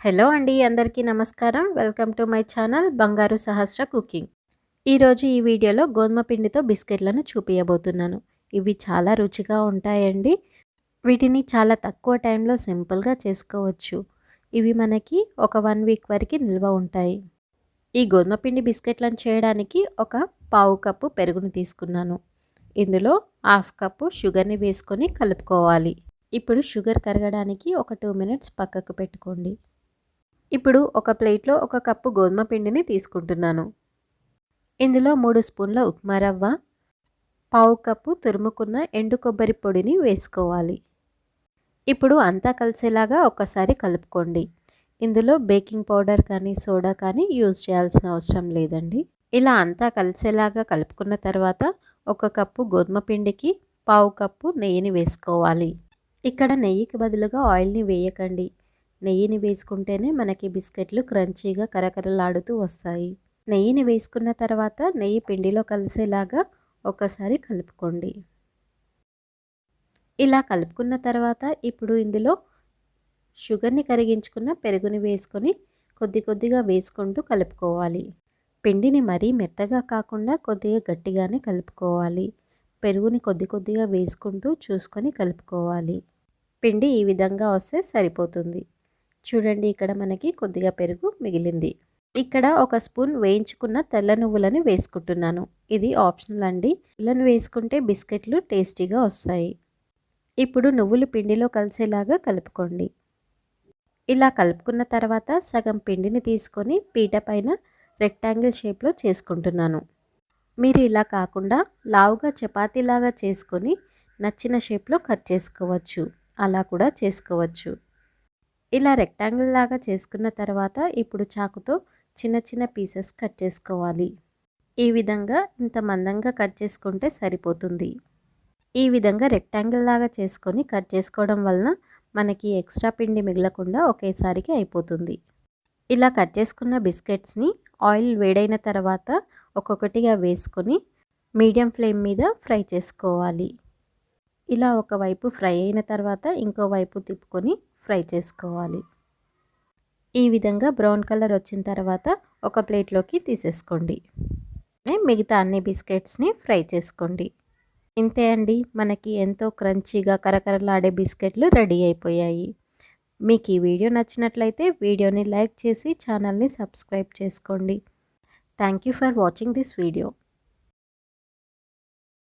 Hello అండి అందరికీ నమస్కారం. వెల్కమ్ టు మై ఛానల్ బంగారు సహస్ర కుకింగ్. ఈరోజు ఈ వీడియోలో గోధుమ పిండితో బిస్కెట్లను చూపించబోతున్నాను ఇవి చాలా రుచిగా ఉంటాయండి. వీటిని చాలా తక్కువ టైంలో సింపుల్గా చేసుకోవచ్చు. ఇవి మనకి ఒక వన్ వీక్ వరకు నిల్వ ఉంటాయి. ఈ గోధుమ పిండి బిస్కెట్లను చేయడానికి ఒక పావు కప్పు పెరుగును తీసుకున్నాను. ఇందులో హాఫ్ కప్పు షుగర్ని వేసుకొని కలుపుకోవాలి. ఇప్పుడు షుగర్ కరగడానికి ఒక టూ మినిట్స్ పక్కకు పెట్టుకోండి. ఇప్పుడు ఒక ప్లేట్లో ఒక కప్పు గోధుమ పిండిని తీసుకుంటున్నాను. ఇందులో మూడు స్పూన్ల ఉప్మా రవ్వ పావు కప్పు తురుముకున్న ఎండు కొబ్బరి పొడిని వేసుకోవాలి. ఇప్పుడు అంతా కలిసేలాగా ఒకసారి కలుపుకోండి. ఇందులో బేకింగ్ పౌడర్ కానీ సోడా కానీ యూజ్ చేయాల్సిన అవసరం లేదండి. ఇలా అంతా కలిసేలాగా కలుపుకున్న తర్వాత ఒక కప్పు గోధుమ పిండికి పావు కప్పు నెయ్యిని వేసుకోవాలి. ఇక్కడ నెయ్యికి బదులుగా ఆయిల్ని వేయకండి. నెయ్యిని వేసుకుంటేనే మనకి బిస్కెట్లు క్రంచీగా కరకరలాడుతూ వస్తాయి. నెయ్యిని వేసుకున్న తర్వాత నెయ్యి పిండిలో కలిసేలాగా ఒకసారి కలుపుకోండి. ఇలా కలుపుకున్న తర్వాత ఇప్పుడు ఇందులో షుగర్ని కరిగించుకున్న పెరుగుని వేసుకొని కొద్ది కొద్దిగా వేసుకుంటూ కలుపుకోవాలి. పిండిని మరీ మెత్తగా కాకుండా కొద్దిగా గట్టిగానే కలుపుకోవాలి. పెరుగుని కొద్ది కొద్దిగా వేసుకుంటూ చూసుకొని కలుపుకోవాలి. పిండి ఈ విధంగా వస్తే సరిపోతుంది. చూడండి ఇక్కడ మనకి కొద్దిగా పెరుగు మిగిలింది. ఇక్కడ ఒక స్పూన్ వేయించుకున్న తెల్ల నువ్వులను వేసుకుంటున్నాను. ఇది ఆప్షనల్ అండి. నువ్వులను వేసుకుంటే బిస్కెట్లు టేస్టీగా వస్తాయి. ఇప్పుడు నువ్వులు పిండిలో కలిసేలాగా కలుపుకోండి. ఇలా కలుపుకున్న తర్వాత సగం పిండిని తీసుకొని పీట పైన రెక్టాంగిల్ షేప్లో చేసుకుంటున్నాను. మీరు ఇలా కాకుండా లావుగా చపాతీలాగా చేసుకొని నచ్చిన షేప్లో కట్ చేసుకోవచ్చు. అలా కూడా చేసుకోవచ్చు. ఇలా రెక్టాంగిల్ లాగా చేసుకున్న తర్వాత ఇప్పుడు చాకుతో చిన్న చిన్న పీసెస్ కట్ చేసుకోవాలి. ఈ విధంగా ఇంత మందంగా కట్ చేసుకుంటే సరిపోతుంది. ఈ విధంగా రెక్టాంగిల్ లాగా చేసుకొని కట్ చేసుకోవడం వలన మనకి ఎక్స్ట్రా పిండి మిగలకుండా ఒకేసారికి అయిపోతుంది. ఇలా కట్ చేసుకున్న బిస్కెట్స్ని ఆయిల్ వేడైన తర్వాత ఒక్కొక్కటిగా వేసుకొని మీడియం ఫ్లేమ్ మీద ఫ్రై చేసుకోవాలి. ఇలా ఒకవైపు ఫ్రై అయిన తర్వాత ఇంకో వైపు తిప్పుకొని ఫ్రై చేసుకోవాలి. ఈ విధంగా బ్రౌన్ కలర్ వచ్చిన తర్వాత ఒక ప్లేట్లోకి తీసేసుకోండి. మిగతా అన్ని బిస్కెట్స్ని ఫ్రై చేసుకోండి. ఇంతే అండి. మనకి ఎంతో క్రంచీగా కరకరలాడే బిస్కెట్లు రెడీ అయిపోయాయి. మీకు ఈ వీడియో నచ్చినట్లయితే వీడియోని లైక్ చేసి ఛానల్ని సబ్స్క్రైబ్ చేసుకోండి. Thank you for watching this video.